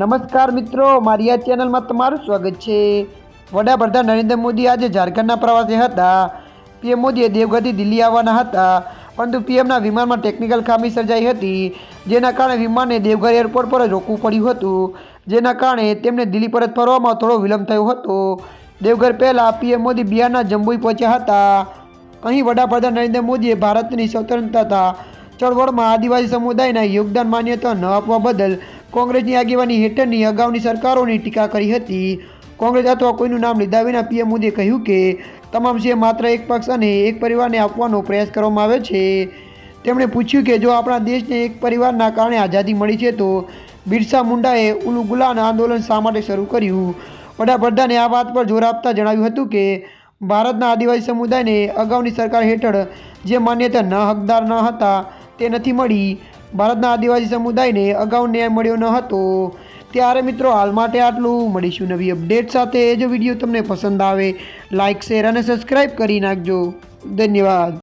નમસ્કાર મિત્રો, મારી આ ચેનલમાં તમારું સ્વાગત છે. વડાપ્રધાન નરેન્દ્ર મોદી આજે ઝારખંડના પ્રવાસે હતા. પીએમ મોદીએ દેવગતિ દિલ્હી આવવાના હતા, પરંતુ પીએમના વિમાનમાં ટેકનિકલ ખામી સર્જાઈ હતી, જેના કારણે વિમાનને દેવઘર એરપોર્ટ પર જ રોકવું પડ્યું હતું. જેના કારણે તેમને દિલ્હી પરત ફરવામાં થોડો વિલંબ થયો હતો. દેવઘર પહેલાં પીએમ મોદી બિહારના જંબુઈ પહોંચ્યા હતા. અહીં વડાપ્રધાન નરેન્દ્ર મોદીએ ભારતની સ્વતંત્રતા, ચળવળમાં આદિવાસી સમુદાયના યોગદાન માન્યતા ન આપવા બદલ કોંગ્રેસની આગેવાની હેઠળની અગાઉની સરકારોની ટીકા કરી હતી. કોંગ્રેસ અથવા કોઈનું નામ લીધા વિના પીએમ મોદીએ કહ્યું કે તમામ સીએમ માત્ર એક પક્ષ અને એક પરિવારને આપવાનો પ્રયાસ કરવામાં આવે છે. તેમણે પૂછ્યું કે જો આપણા દેશને એક પરિવારના કારણે આઝાદી મળી છે તો બિરસા મુંડાએ ઉલુ ગુલાન આંદોલન શા માટે શરૂ કર્યું? વડાપ્રધાને આ વાત પર જોર આપતા જણાવ્યું હતું કે ભારતના આદિવાસી સમુદાયને અગાઉની સરકાર હેઠળ જે માન્યતા ન હકદાર ન હતા તે નથી મળી. ભારતના આદિવાસી સમુદાયને અગાઉ ન્યાય મળ્યો ન હતો. ત્યારે મિત્રો હાલ માટે આટલું. મળીશું નવી અપડેટ સાથે. જો વીડિયો તમને પસંદ આવે લાઇક શેર અને સબસ્ક્રાઈબ કરી નાખજો. ધન્યવાદ.